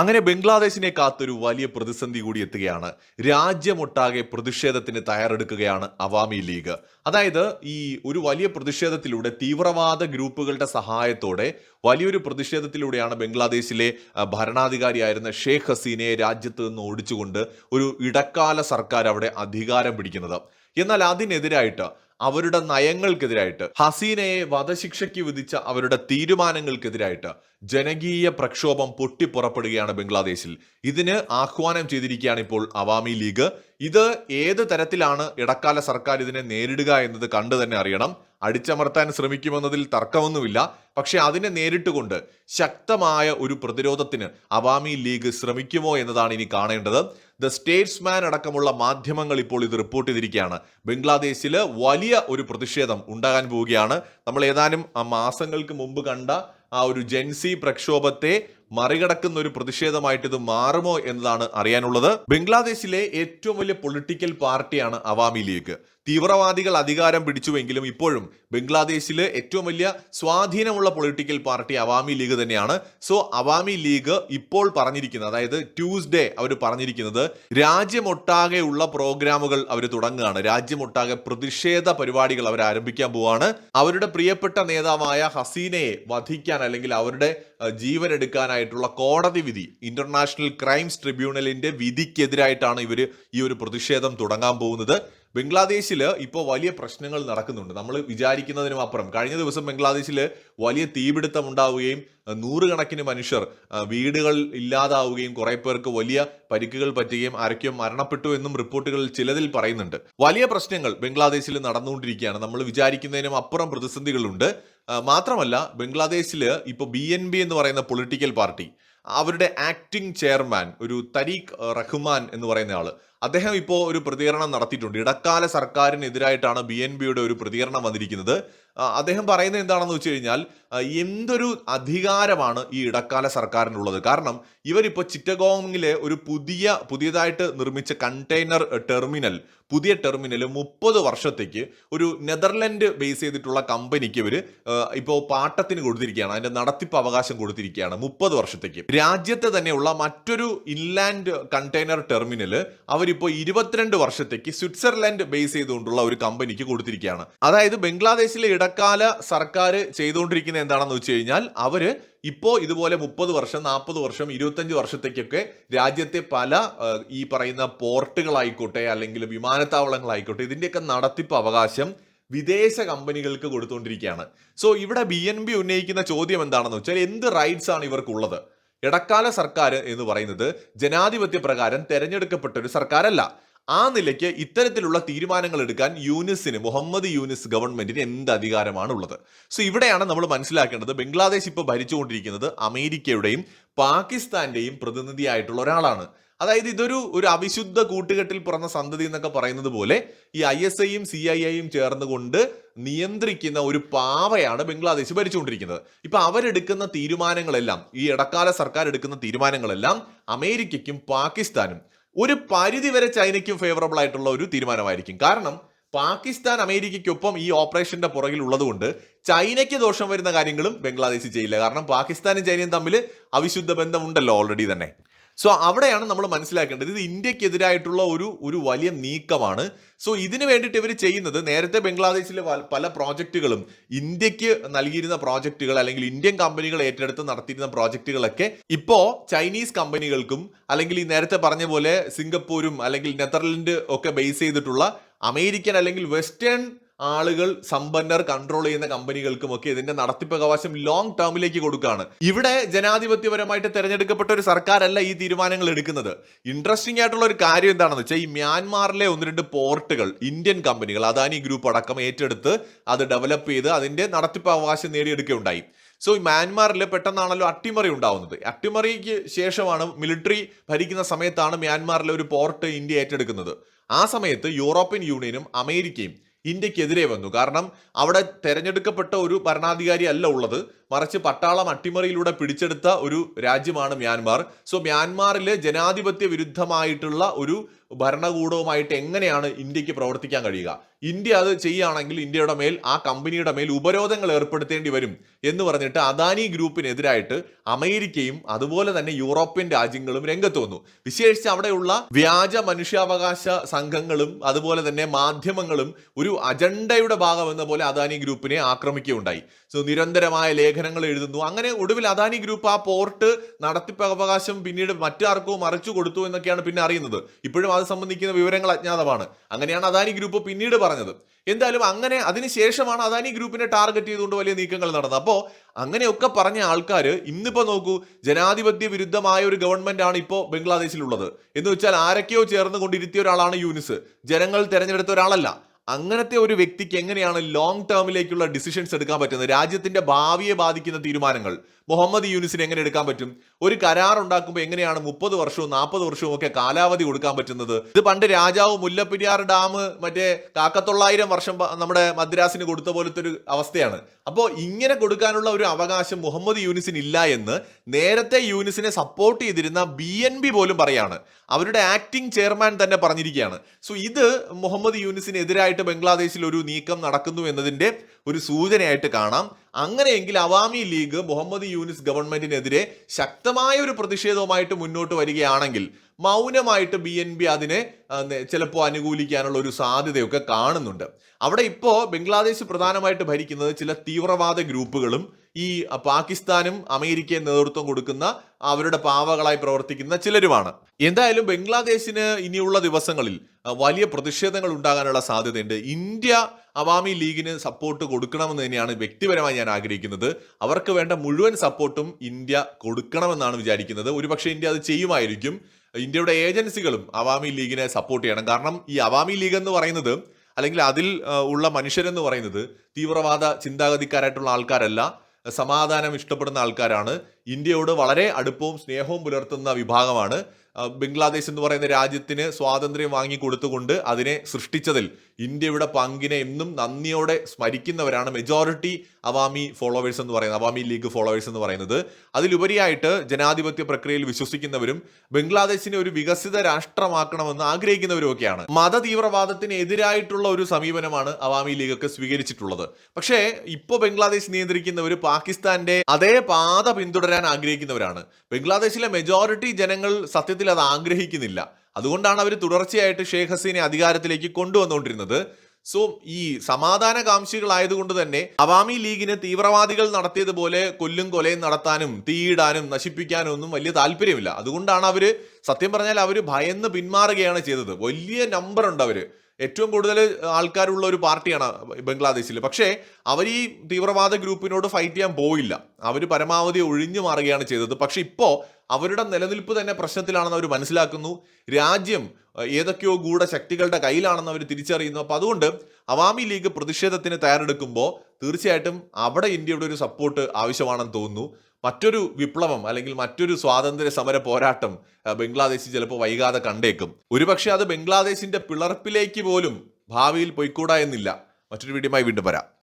അങ്ങനെ ബംഗ്ലാദേശിനെ കാത്തൊരു വലിയ പ്രതിസന്ധി കൂടി എത്തുകയാണ്. രാജ്യമൊട്ടാകെ പ്രതിഷേധത്തിന് തയ്യാറെടുക്കുകയാണ് അവാമി ലീഗ്. അതായത് ഈ ഒരു വലിയ പ്രതിഷേധത്തിലൂടെ തീവ്രവാദ ഗ്രൂപ്പുകളുടെ സഹായത്തോടെ വലിയൊരു പ്രതിഷേധത്തിലൂടെയാണ് ബംഗ്ലാദേശിലെ ഭരണാധികാരിയായിരുന്ന ഷേഖ് ഹസീനയെ രാജ്യത്ത് നിന്ന് ഓടിച്ചുകൊണ്ട് ഒരു ഇടക്കാല സർക്കാർ അവിടെ അധികാരം പിടിക്കുന്നത്. എന്നാൽ അതിനെതിരായിട്ട് അവരുടെ നയങ്ങൾക്കെതിരായിട്ട് ഹസീനയെ വധശിക്ഷയ്ക്ക് വിധിച്ച അവരുടെ തീരുമാനങ്ങൾക്കെതിരായിട്ട് ജനകീയ പ്രക്ഷോഭം പൊട്ടിപ്പുറപ്പെടുകയാണ് ബംഗ്ലാദേശിൽ. ഇതിന് ആഹ്വാനം ചെയ്തിരിക്കുകയാണ് ഇപ്പോൾ അവാമി ലീഗ്. ഇത് ഏത് തരത്തിലാണ് ഇടക്കാല സർക്കാർ ഇതിനെ നേരിടുക എന്നത് കണ്ടു തന്നെ അറിയണം. അടിച്ചമർത്താൻ ശ്രമിക്കുമെന്നതിൽ തർക്കമൊന്നുമില്ല. പക്ഷെ അതിനെ നേരിട്ടുകൊണ്ട് ശക്തമായ ഒരു പ്രതിരോധത്തിന് അവാമി ലീഗ് ശ്രമിക്കുമോ എന്നതാണ് ഇനി കാണേണ്ടത്. ദ സ്റ്റേറ്റ്സ്മാൻ അടക്കമുള്ള മാധ്യമങ്ങൾ ഇപ്പോൾ ഇത് റിപ്പോർട്ട് ചെയ്തിരിക്കുകയാണ്. ബംഗ്ലാദേശിൽ വലിയ ഒരു പ്രതിഷേധം ഉണ്ടാകാൻ പോവുകയാണ്. നമ്മൾ ഏതാനും മാസങ്ങൾക്ക് മുമ്പ് കണ്ട ആ ഒരു ജെൻസി പ്രക്ഷോഭത്തെ മറികടക്കുന്ന ഒരു പ്രതിഷേധമായിട്ട് ഇത് മാറുമോ എന്നതാണ് അറിയാനുള്ളത്. ബംഗ്ലാദേശിലെ ഏറ്റവും വലിയ പൊളിറ്റിക്കൽ പാർട്ടിയാണ് അവാമി ലീഗ്. തീവ്രവാദികൾ അധികാരം പിടിച്ചുവെങ്കിലും ഇപ്പോഴും ബംഗ്ലാദേശിലെ ഏറ്റവും വലിയ സ്വാധീനമുള്ള പൊളിറ്റിക്കൽ പാർട്ടി അവാമി ലീഗ് തന്നെയാണ്. സോ അവാമി ലീഗ് ഇപ്പോൾ പറഞ്ഞിരിക്കുന്നത് അതായത് ട്യൂസ്ഡേ അവർ പറഞ്ഞിരിക്കുന്നത് രാജ്യമൊട്ടാകെയുള്ള പ്രോഗ്രാമുകൾ അവർ തുടങ്ങുകയാണ്. രാജ്യമൊട്ടാകെ പ്രതിഷേധ പരിപാടികൾ അവർ ആരംഭിക്കാൻ പോവാണ്. അവരുടെ പ്രിയപ്പെട്ട നേതാവായ ഹസീനയെ വധിക്കാൻ അല്ലെങ്കിൽ അവരുടെ ജീവൻ എടുക്കാനായിട്ടുള്ള കോടതി വിധി ഇന്റർനാഷണൽ ക്രൈംസ് ട്രിബ്യൂണലിന്റെ വിധിക്കെതിരായിട്ടാണ് ഇവർ ഈ ഒരു പ്രതിഷേധം തുടങ്ങാൻ പോകുന്നത്. ബംഗ്ലാദേശിൽ ഇപ്പോൾ വലിയ പ്രശ്നങ്ങൾ നടക്കുന്നുണ്ട്. നമ്മൾ വിചാരിക്കുന്നതിനും അപ്പുറം. കഴിഞ്ഞ ദിവസം ബംഗ്ലാദേശിൽ വലിയ തീപിടുത്തം ഉണ്ടാവുകയും നൂറുകണക്കിന് മനുഷ്യർ വീടുകൾ ഇല്ലാതാവുകയും കുറെ പേർക്ക് വലിയ പരിക്കുകൾ പറ്റുകയും ആരൊക്കെയോ മരണപ്പെട്ടു എന്നും റിപ്പോർട്ടുകൾ ചിലതിൽ പറയുന്നുണ്ട്. വലിയ പ്രശ്നങ്ങൾ ബംഗ്ലാദേശിൽ നടന്നുകൊണ്ടിരിക്കുകയാണ്. നമ്മൾ വിചാരിക്കുന്നതിനും അപ്പുറം പ്രതിസന്ധികളുണ്ട്. മാത്രമല്ല ബംഗ്ലാദേശിൽ ഇപ്പോൾ ബി എൻ ബി എന്ന് പറയുന്ന പൊളിറ്റിക്കൽ പാർട്ടി അവരുടെ ആക്ടിംഗ് ചെയർമാൻ ഒരു തരീഖ് റഹ്മാൻ എന്ന് പറയുന്ന ആൾ അദ്ദേഹം ഇപ്പോൾ ഒരു പ്രതികരണം നടത്തിയിട്ടുണ്ട്. ഇടക്കാല സർക്കാരിനെതിരായിട്ടാണ് ബി എൻ ബിയുടെ ഒരു പ്രതികരണം വന്നിരിക്കുന്നത്. അദ്ദേഹം പറയുന്നത് എന്താണെന്ന് വെച്ച് കഴിഞ്ഞാൽ എന്തൊരു അധികാരമാണ് ഈ ഇടക്കാല സർക്കാരിനുള്ളത്? കാരണം ഇവരിപ്പോൾ ചിറ്റഗോങ്ങിലെ ഒരു പുതിയ പുതിയതായിട്ട് നിർമ്മിച്ച കണ്ടെയ്നർ ടെർമിനൽ പുതിയ ടെർമിനൽ മുപ്പത് വർഷത്തേക്ക് ഒരു നെതർലൻഡ് ബേസ് ചെയ്തിട്ടുള്ള കമ്പനിക്ക് ഇവർ ഇപ്പോൾ പാട്ടത്തിന് കൊടുത്തിരിക്കുകയാണ്. അതിന്റെ നടത്തിപ്പ് അവകാശം കൊടുത്തിരിക്കുകയാണ് മുപ്പത് വർഷത്തേക്ക്. രാജ്യത്തെ തന്നെയുള്ള മറ്റൊരു ഇൻലാൻഡ് കണ്ടെയ്നർ ടെർമിനൽ അവരിപ്പോൾ ഇരുപത്തിരണ്ട് വർഷത്തേക്ക് സ്വിറ്റ്സർലൻഡ് ബേസ് ചെയ്തുകൊണ്ടുള്ള ഒരു കമ്പനിക്ക് കൊടുത്തിരിക്കുകയാണ്. അതായത് ബംഗ്ലാദേശിലെ ഇടക്കാല സർക്കാർ ചെയ്തുകൊണ്ടിരിക്കുന്ന എന്താണെന്ന് വെച്ച് കഴിഞ്ഞാൽ അവർ ഇപ്പോൾ ഇതുപോലെ മുപ്പത് വർഷം നാൽപ്പത് വർഷം ഇരുപത്തഞ്ച് വർഷത്തേക്കൊക്കെ രാജ്യത്തെ പല ഈ പറയുന്ന പോർട്ടുകളായിക്കോട്ടെ അല്ലെങ്കിൽ വിമാനത്താവളങ്ങളായിക്കോട്ടെ ഇതിന്റെയൊക്കെ നടത്തിപ്പ് അവകാശം വിദേശ കമ്പനികൾക്ക് കൊടുത്തുകൊണ്ടിരിക്കുകയാണ് സോ ഇവിടെ ബി ഉന്നയിക്കുന്ന ചോദ്യം എന്താണെന്ന് വെച്ചാൽ എന്ത് റൈറ്റ്സ് ആണ് ഇവർക്കുള്ളത്? ഇടക്കാല സർക്കാർ എന്ന് പറയുന്നത് ജനാധിപത്യ പ്രകാരം തെരഞ്ഞെടുക്കപ്പെട്ട ഒരു സർക്കാരല്ല. ആ നിലയ്ക്ക് ഇത്തരത്തിലുള്ള തീരുമാനങ്ങൾ എടുക്കാൻ യൂനിസിന് മുഹമ്മദ് യൂനിസ് ഗവൺമെന്റിന് എന്ത് അധികാരമാണ് ഉള്ളത് സോ ഇവിടെയാണ് നമ്മൾ മനസ്സിലാക്കേണ്ടത്. ബംഗ്ലാദേശ് ഇപ്പോൾ ഭരിച്ചുകൊണ്ടിരിക്കുന്നത് അമേരിക്കയുടെയും പാകിസ്ഥാന്റെയും പ്രതിനിധിയായിട്ടുള്ള ഒരാളാണ്. അതായത് ഇതൊരു ഒരു അവിശുദ്ധ കൂട്ടുകെട്ടിൽ പിറന്ന സന്തതി എന്നൊക്കെ പറയുന്നത് പോലെ ഈ ഐ എസ് ഐയും സി ഐ ഐയും ചേർന്നുകൊണ്ട് നിയന്ത്രിക്കുന്ന ഒരു പാവയാണ് ബംഗ്ലാദേശ് ഭരിച്ചുകൊണ്ടിരിക്കുന്നത്. ഇപ്പൊ അവരെടുക്കുന്ന തീരുമാനങ്ങളെല്ലാം ഈ ഇടക്കാല സർക്കാർ എടുക്കുന്ന തീരുമാനങ്ങളെല്ലാം അമേരിക്കയ്ക്കും പാകിസ്ഥാനും ഒരു പരിധി വരെ ചൈനയ്ക്കും ഫേവറബിൾ ആയിട്ടുള്ള ഒരു തീരുമാനമായിരിക്കും. കാരണം പാകിസ്ഥാൻ അമേരിക്കയ്ക്കൊപ്പം ഈ ഓപ്പറേഷന്റെ പുറകിൽ ഉള്ളതുകൊണ്ട് ചൈനയ്ക്ക് ദോഷം വരുന്ന കാര്യങ്ങളും ബംഗ്ലാദേശ് ചെയ്യില്ല. കാരണം പാകിസ്ഥാനും ചൈനയും തമ്മിൽ അവിശുദ്ധ ബന്ധമുണ്ടല്ലോ ഓൾറെഡി തന്നെ. സോ അവിടെയാണ് നമ്മൾ മനസ്സിലാക്കേണ്ടത് ഇത് ഇന്ത്യക്കെതിരായിട്ടുള്ള ഒരു ഒരു വലിയ നീക്കമാണ്. സോ ഇതിനു വേണ്ടിയിട്ട് ഇവർ ചെയ്യുന്നത് നേരത്തെ ബംഗ്ലാദേശിലെ പല പ്രോജക്റ്റുകളും ഇന്ത്യയ്ക്ക് നൽകിയിരുന്ന പ്രോജക്റ്റുകൾ അല്ലെങ്കിൽ ഇന്ത്യൻ കമ്പനികൾ ഏറ്റെടുത്ത് നടത്തിയിരുന്ന പ്രോജക്റ്റുകളൊക്കെ ഇപ്പോൾ ചൈനീസ് കമ്പനികൾക്കും അല്ലെങ്കിൽ ഈ നേരത്തെ പറഞ്ഞ പോലെ സിംഗപ്പൂരും അല്ലെങ്കിൽ നെതർലൻഡ് ഒക്കെ ബേസ് ചെയ്തിട്ടുള്ള അമേരിക്കൻ അല്ലെങ്കിൽ വെസ്റ്റേൺ ആളുകൾ സമ്പന്നർ കൺട്രോൾ ചെയ്യുന്ന കമ്പനികൾക്കും ഒക്കെ ഇതിന്റെ നടത്തിപ്പ് അവകാശം ലോങ് ടേമിലേക്ക് കൊടുക്കുകയാണ് ഇവിടെ ജനാധിപത്യപരമായിട്ട് തെരഞ്ഞെടുക്കപ്പെട്ട ഒരു സർക്കാരല്ല ഈ തീരുമാനങ്ങൾ എടുക്കുന്നത്. ഇൻട്രസ്റ്റിംഗ് ആയിട്ടുള്ള ഒരു കാര്യം എന്താണെന്ന് വെച്ചാൽ ഈ മ്യാൻമാറിലെ ഒന്ന് രണ്ട് പോർട്ടുകൾ ഇന്ത്യൻ കമ്പനികൾ അദാനി ഗ്രൂപ്പ് അടക്കം ഏറ്റെടുത്ത് അത് ഡെവലപ്പ് ചെയ്ത് അതിന്റെ നടത്തിപ്പ് അവകാശം നേടിയെടുക്കുകയുണ്ടായി. സോ ഈ മ്യാൻമാറിൽ പെട്ടെന്നാണല്ലോ അട്ടിമറി ഉണ്ടാവുന്നത്. അട്ടിമറിക്ക് ശേഷമാണ് മിലിറ്ററി ഭരിക്കുന്ന സമയത്താണ് മ്യാൻമാറിലെ ഒരു പോർട്ട് ഇന്ത്യ ഏറ്റെടുക്കുന്നത്. ആ സമയത്ത് യൂറോപ്യൻ യൂണിയനും അമേരിക്കയും ഇന്ത്യക്കെതിരെ വന്നു. കാരണം അവിടെ തെരഞ്ഞെടുക്കപ്പെട്ട ഒരു ഭരണാധികാരി അല്ല ഉള്ളത്. മറിച്ച് പട്ടാളം അട്ടിമറിയിലൂടെ പിടിച്ചെടുത്ത ഒരു രാജ്യമാണ് മ്യാൻമാർ. സോ മ്യാൻമാറിൽ ജനാധിപത്യ വിരുദ്ധമായിട്ടുള്ള ഒരു ഭരണകൂടവുമായിട്ട് എങ്ങനെയാണ് ഇന്ത്യയ്ക്ക് പ്രവർത്തിക്കാൻ കഴിയുക? ഇന്ത്യ അത് ചെയ്യുകയാണെങ്കിൽ ഇന്ത്യയുടെ മേൽ ആ കമ്പനിയുടെ മേൽ ഉപരോധങ്ങൾ ഏർപ്പെടുത്തേണ്ടി വരും എന്ന് പറഞ്ഞിട്ട് അദാനി ഗ്രൂപ്പിനെതിരായിട്ട് അമേരിക്കയും അതുപോലെ തന്നെ യൂറോപ്യൻ രാജ്യങ്ങളും രംഗത്ത് വന്നു. വിശേഷിച്ച് അവിടെയുള്ള വ്യാജ മനുഷ്യാവകാശ സംഘങ്ങളും അതുപോലെ തന്നെ മാധ്യമങ്ങളും ഒരു അജണ്ടയുടെ ഭാഗമെന്ന പോലെ അദാനി ഗ്രൂപ്പിനെ ആക്രമിക്കുകയുണ്ടായി. സോ നിരന്തരമായ ലേഖനങ്ങൾ എഴുതുന്നു. അങ്ങനെ ഒടുവിൽ അദാനി ഗ്രൂപ്പ് ആ പോർട്ട് നടത്തിപ്പ് അവകാശം പിന്നീട് മറ്റാർക്കോ മറിച്ചു കൊടുത്തു എന്നൊക്കെയാണ് പിന്നെ അറിയുന്നത്. ഇപ്പോഴും അത് സംബന്ധിക്കുന്ന വിവരങ്ങൾ അജ്ഞാതമാണ്. അങ്ങനെയാണ് അദാനി ഗ്രൂപ്പ് പിന്നീട് പറഞ്ഞത്. എന്തായാലും അങ്ങനെ അതിനുശേഷമാണ് അദാനി ഗ്രൂപ്പിനെ ടാർഗറ്റ് ചെയ്തുകൊണ്ട് വലിയ നീക്കങ്ങൾ നടന്നത്. അപ്പോൾ അങ്ങനെയൊക്കെ പറഞ്ഞ ആൾക്കാർ ഇന്നിപ്പോൾ നോക്കൂ ജനാധിപത്യ വിരുദ്ധമായ ഒരു ഗവൺമെന്റ് ആണ് ഇപ്പോൾ ബംഗ്ലാദേശിലുള്ളത്. എന്ന് വെച്ചാൽ ആരൊക്കെയോ ചേർന്ന് കൊണ്ടിരുത്തിയ ഒരാളാണ് യൂനിസ്. ജനങ്ങൾ തിരഞ്ഞെടുത്ത ഒരാളല്ല. അങ്ങനത്തെ ഒരു വ്യക്തിക്ക് എങ്ങനെയാണ് ലോങ് ടേമിലേക്കുള്ള ഡിസിഷൻസ് എടുക്കാൻ പറ്റുന്നത്? രാജ്യത്തിന്റെ ഭാവിയെ ബാധിക്കുന്ന തീരുമാനങ്ങൾ. മുഹമ്മദ് യൂനിസിന് എങ്ങനെ എടുക്കാൻ പറ്റും? ഒരു കരാർ ഉണ്ടാക്കുമ്പോൾ എങ്ങനെയാണ് മുപ്പത് വർഷവും നാൽപ്പത് വർഷവും ഒക്കെ കാലാവധി കൊടുക്കാൻ പറ്റുന്നത്? ഇത് പണ്ട് രാജാവ് മുല്ലപ്പെരിയാർ ഡാം മറ്റേ കാക്കത്തൊള്ളായിരം വർഷം നമ്മുടെ മദ്രാസിന് കൊടുത്ത പോലത്തെ ഒരു അവസ്ഥയാണ്. അപ്പോൾ ഇങ്ങനെ കൊടുക്കാനുള്ള ഒരു അവകാശം മുഹമ്മദ് യൂനിസിന് ഇല്ല എന്ന് നേരത്തെ യൂനിസിനെ സപ്പോർട്ട് ചെയ്തിരുന്ന ബി എൻ ബി പോലും പറയാണ്. അവരുടെ ആക്ടിംഗ് ചെയർമാൻ തന്നെ പറഞ്ഞിരിക്കുകയാണ്. സോ ഇത് മുഹമ്മദ് യൂനിസിനെതിരായിട്ട് ബംഗ്ലാദേശിൽ ഒരു നീക്കം നടക്കുന്നു എന്നതിന്റെ ഒരു സൂചനയായിട്ട് കാണാം. അങ്ങനെയെങ്കിൽ അവാമി ലീഗ് മുഹമ്മദ് യൂനിസ് ഗവൺമെന്റിനെതിരെ ശക്തമായ ഒരു പ്രതിഷേധവുമായിട്ട് മുന്നോട്ട് വരികയാണെങ്കിൽ മൗനമായിട്ട് ബി എൻ ബി അതിനെ ചിലപ്പോൾ അനുകൂലിക്കാനുള്ള ഒരു സാധ്യതയൊക്കെ കാണുന്നുണ്ട്. അവിടെ ഇപ്പോൾ ബംഗ്ലാദേശ് പ്രധാനമായിട്ട് ഭരിക്കുന്നത് ചില തീവ്രവാദ ഗ്രൂപ്പുകളും ഈ പാകിസ്ഥാനും അമേരിക്കയും നേതൃത്വം കൊടുക്കുന്ന അവരുടെ പാവകളായി പ്രവർത്തിക്കുന്ന ചിലരുമാണ്. എന്തായാലും ബംഗ്ലാദേശിന് ഇനിയുള്ള ദിവസങ്ങളിൽ വലിയ പ്രതിഷേധങ്ങൾ ഉണ്ടാകാനുള്ള സാധ്യതയുണ്ട്. ഇന്ത്യ അവാമി ലീഗിന് സപ്പോർട്ട് കൊടുക്കണമെന്ന് തന്നെയാണ് വ്യക്തിപരമായി ഞാൻ ആഗ്രഹിക്കുന്നത്. അവർക്ക് വേണ്ട മുഴുവൻ സപ്പോർട്ടും ഇന്ത്യ കൊടുക്കണമെന്നാണ് വിചാരിക്കുന്നത്. ഒരുപക്ഷെ ഇന്ത്യ അത് ചെയ്യുമായിരിക്കും. ഇന്ത്യയുടെ ഏജൻസികളും അവാമി ലീഗിനെ സപ്പോർട്ട് ചെയ്യണം. കാരണം ഈ അവാമി ലീഗ് എന്ന് പറയുന്നത് അല്ലെങ്കിൽ അതിൽ ഉള്ള മനുഷ്യരെന്ന് പറയുന്നത് തീവ്രവാദ ചിന്താഗതിക്കാരായിട്ടുള്ള ആൾക്കാരല്ല. സമാധാനം ഇഷ്ടപ്പെടുന്ന ആൾക്കാരാണ്. ഇന്ത്യയോട് വളരെ അടുപ്പവും സ്നേഹവും പുലർത്തുന്ന വിഭാഗമാണ്. ബംഗ്ലാദേശ് എന്ന് പറയുന്ന രാജ്യത്തിന് സ്വാതന്ത്ര്യം വാങ്ങി കൊടുത്തുകൊണ്ട് അതിനെ സൃഷ്ടിച്ചതിൽ ഇന്ത്യയുടെ പങ്കിനെ എന്നും നന്ദിയോടെ സ്മരിക്കുന്നവരാണ് മെജോറിറ്റി അവാമി ഫോളോവേഴ്സ് എന്ന് പറയുന്നത് അവാമി ലീഗ് ഫോളോവേഴ്സ് എന്ന് പറയുന്നത്. അതിലുപരിയായിട്ട് ജനാധിപത്യ പ്രക്രിയയിൽ വിശ്വസിക്കുന്നവരും ബംഗ്ലാദേശിനെ ഒരു വികസിത രാഷ്ട്രമാക്കണമെന്ന് ആഗ്രഹിക്കുന്നവരുമൊക്കെയാണ്. മത തീവ്രവാദത്തിനെതിരായിട്ടുള്ള ഒരു സമീപനമാണ് അവാമി ലീഗ് ഒക്കെ സ്വീകരിച്ചിട്ടുള്ളത്. പക്ഷേ ഇപ്പോൾ ബംഗ്ലാദേശ് നിയന്ത്രിക്കുന്നവർ പാകിസ്ഥാന്റെ അതേ പാത പിന്തുടരാൻ ആഗ്രഹിക്കുന്നവരാണ്. ബംഗ്ലാദേശിലെ മെജോറിറ്റി ജനങ്ങൾ സത്യത്തിൽ അത് ആഗ്രഹിക്കുന്നില്ല. അതുകൊണ്ടാണ് അവർ തുടർച്ചയായിട്ട് ഷേഖ് ഹസീനെ അധികാരത്തിലേക്ക് കൊണ്ടുവന്നുകൊണ്ടിരുന്നത്. സോ ഈ സമാധാന കാംക്ഷികളായതുകൊണ്ട് തന്നെ അവാമി ലീഗിന് തീവ്രവാദികൾ നടത്തിയതുപോലെ കൊല്ലും കൊലയും നടത്താനും തീയിടാനും നശിപ്പിക്കാനും ഒന്നും വലിയ താല്പര്യമില്ല. അതുകൊണ്ടാണ് അവർ സത്യം പറഞ്ഞാൽ അവർ ഭയന്ന് പിന്മാറുകയാണ് ചെയ്തത്. വലിയ നമ്പർ ഉണ്ട് അവർ. ഏറ്റവും കൂടുതൽ ആൾക്കാരുള്ള ഒരു പാർട്ടിയാണ് ബംഗ്ലാദേശിൽ. പക്ഷേ അവർ ഈ തീവ്രവാദ ഗ്രൂപ്പിനോട് ഫൈറ്റ് ചെയ്യാൻ പോയില്ല. അവർ പരമാവധി ഒഴിഞ്ഞു മാറുകയാണ് ചെയ്തത്. പക്ഷെ ഇപ്പോൾ അവരുടെ നിലനിൽപ്പ് തന്നെ പ്രശ്നത്തിലാണെന്ന് അവർ മനസ്സിലാക്കുന്നു. രാജ്യം ഏതൊക്കെയോ ഗൂഢശക്തികളുടെ കയ്യിലാണെന്ന് അവർ തിരിച്ചറിയുന്നു. അപ്പോൾ അതുകൊണ്ട് അവാമി ലീഗ് പ്രതിഷേധത്തിന് തയ്യാറെടുക്കുമ്പോൾ തീർച്ചയായിട്ടും അവിടെ ഇന്ത്യയുടെ ഒരു സപ്പോർട്ട് ആവശ്യമാണെന്ന് തോന്നുന്നു. മറ്റൊരു വിപ്ലവം അല്ലെങ്കിൽ മറ്റൊരു സ്വാതന്ത്ര്യ സമര പോരാട്ടം ബംഗ്ലാദേശിൽ ചിലപ്പോൾ വൈകാതെ കണ്ടേക്കും. ഒരുപക്ഷെ അത് ബംഗ്ലാദേശിന്റെ പിളർപ്പിലേക്ക് പോലും ഭാവിയിൽ പൊയ്ക്കൂടാ എന്നില്ല. മറ്റൊരു വീഡിയോമായി വീണ്ടും വരാം.